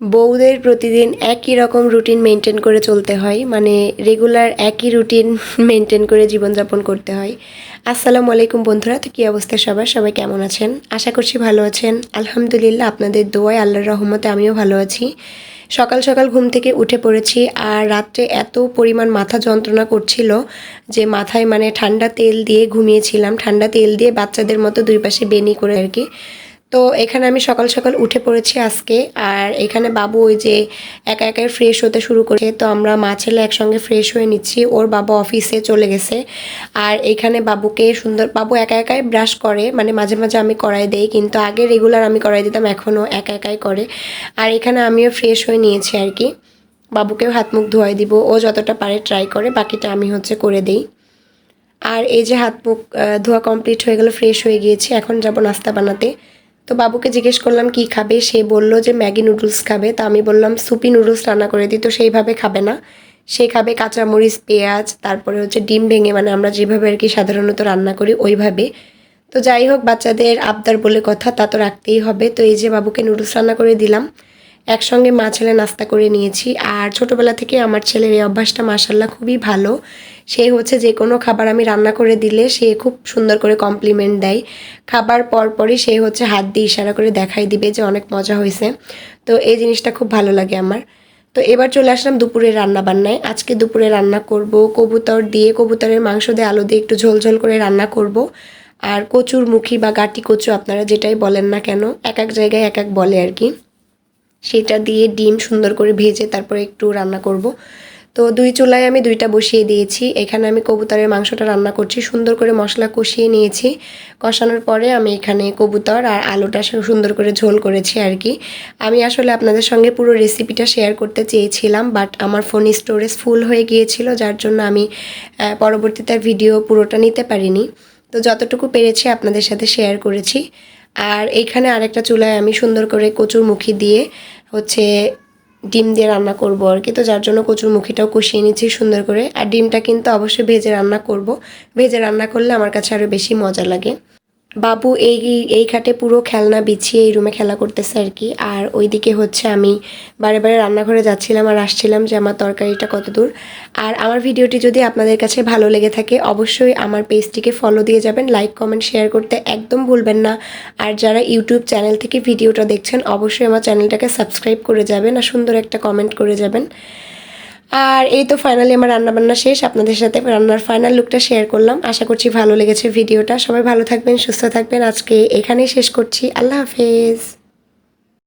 বউদের প্রতিদিন একই রকম রুটিন মেনটেন করে চলতে হয়। মানে রেগুলার একই রুটিন মেনটেন করে জীবনযাপন করতে হয়। আসসালামু আলাইকুম বন্ধুরা, তো কী অবস্থা সবার? সবাই কেমন আছেন? আশা করছি ভালো আছেন। আলহামদুলিল্লাহ, আপনাদের দোয়ায় আল্লাহর রহমতে আমিও ভালো আছি। সকাল সকাল ঘুম থেকে উঠে পড়েছি আর রাত্রে এত পরিমাণ মাথা যন্ত্রণা করছিল যে মাথায় মানে ঠান্ডা তেল দিয়ে ঘুমিয়েছিলাম। ঠান্ডা তেল দিয়ে বাচ্চাদের মতো দুই পাশে বেনি করে আর কি। তো এখানে আমি সকাল সকাল উঠে পড়েছি আজকে। আর এখানে বাবু ওই যে একা একাই ফ্রেশ হতে শুরু করেছে। তো আমরা মা ছেলে একসঙ্গে ফ্রেশ হয়ে নিচ্ছি। ওর বাবা অফিসে চলে গেছে। আর এখানে বাবুকে সুন্দর, বাবু একা একাই ব্রাশ করে। মানে মাঝে মাঝে আমি করাই দেই, কিন্তু আগে রেগুলার আমি করাই দিতাম, এখনও একা একাই করে। আর এখানে আমিও ফ্রেশ হয়ে নিয়েছি আর কি। বাবুকেও হাত মুখ ধোয়াই দিব। ও যতটা পারে ট্রাই করে, বাকিটা আমি হচ্ছে করে দেই। আর এই যে হাত মুখ ধোয়া কমপ্লিট হয়ে গেল ফ্রেশ হয়ে গিয়েছি। এখন যাব নাস্তা বানাতে। তো বাবুকে জিজ্ঞেস করলাম, কি খাবে? সে বলল যে, ম্যাগি নুডলস খাবে। তা আমি বললাম, সুপি নুডলস রান্না করে দিই। তো সেইভাবে খাবে না। সে খাবে কাঁচামরিচ, পেঁয়াজ, তারপরে হচ্ছে ডিম ভেঙে মানে আমরা যেভাবে আর কি সাধারণত রান্না করি ওইভাবে। তো যাই হোক, বাচ্চাদের আবদার বলে কথা, তা তো রাখতেই হবে। তো এই যে বাবুকে নুডলস রান্না করে দিলাম একসঙ্গে মা ছেলে নাস্তা করে নিয়েছি। আর ছোটোবেলা থেকে আমার ছেলের এই অভ্যাসটা মাসাল্লাহ খুবই ভালো। সে হচ্ছে যে কোনো খাবার আমি রান্না করে দিলে সে খুব সুন্দর করে কমপ্লিমেন্ট দেয়। খাবার পরপরই সে হচ্ছে হাত দিয়ে ইশারা করে দেখাই দিবে যে অনেক মজা হয়েছে। তো এই জিনিসটা খুব ভালো লাগে আমার। তো এবার চলে আসলাম দুপুরে রান্না বান্নায় আজকে দুপুরে রান্না করব কবুতর দিয়ে। কবুতরের মাংস দিয়ে আলু দিয়ে একটু ঝোল ঝোল করে রান্না করব। আর কচুর মুখী বা গাটি কচু আপনারা যেটাই বলেন না কেন, এক এক জায়গায় এক এক বলে আর কি। সেটা দিয়ে ডিম সুন্দর করে ভেজে তারপরে একটু রান্না করব। তো দুই চুলায় আমি দুইটা বসিয়ে দিয়েছি। এখানে আমি কবুতরের মাংসটা রান্না করছি। সুন্দর করে মশলা কষিয়ে নিয়েছি। কষানোর পরে আমি এখানে কবুতর আর আলুটা সুন্দর করে ঝোল করেছি আর কি। আমি আসলে আপনাদের সঙ্গে পুরো রেসিপিটা শেয়ার করতে চেয়েছিলাম বাট আমার ফোন স্টোরেজ ফুল হয়ে গিয়েছিল, যার জন্য আমি পরবর্তীতে ভিডিও পুরোটা নিতে পারিনি। তো যতটুকু পেরেছি আপনাদের সাথে শেয়ার করেছি। আর এইখানে আরেকটা চুলায় আমি সুন্দর করে কচুর মুখি দিয়ে হচ্ছে ডিম দিয়ে রান্না করব আর কি। তো যার জন্য কচুর মুখিটাও কষিয়ে নিচ্ছি সুন্দর করে। আর ডিমটা কিন্তু অবশ্যই ভেজে রান্না করব। ভেজে রান্না করলে আমার কাছে আরও বেশি মজা লাগে। বাবু এই এই খাটে পুরো খেলনা বিছিয়ে এই রুমে খেলা করতেছে আর কি। আর ওইদিকে হচ্ছে আমি বারে বারে রান্নাঘরে যাচ্ছিলাম আর আসছিলাম যে আমার তরকারিটা কত দূর। আর আমার ভিডিওটি যদি আপনাদের কাছে ভালো লেগে থাকে, অবশ্যই আমার পেজটিকে ফলো দিয়ে যাবেন লাইক কমেন্ট শেয়ার করতে একদম ভুলবেন না। আর যারা ইউটিউব চ্যানেল থেকে ভিডিওটা দেখছেন, অবশ্যই আমার চ্যানেলটাকে সাবস্ক্রাইব করে যাবেন আর সুন্দর একটা কমেন্ট করে যাবেন। আর এই তো ফাইনালি আমার রান্নাবান্না শেষ। আপনাদের সাথে রান্নার ফাইনাল লুকটা শেয়ার করলাম। আশা করছি ভালো লেগেছে ভিডিওটা সবাই ভালো থাকবেন, সুস্থ থাকবেন। আজকে এখানেই শেষ করছি। আল্লাহ হাফেজ।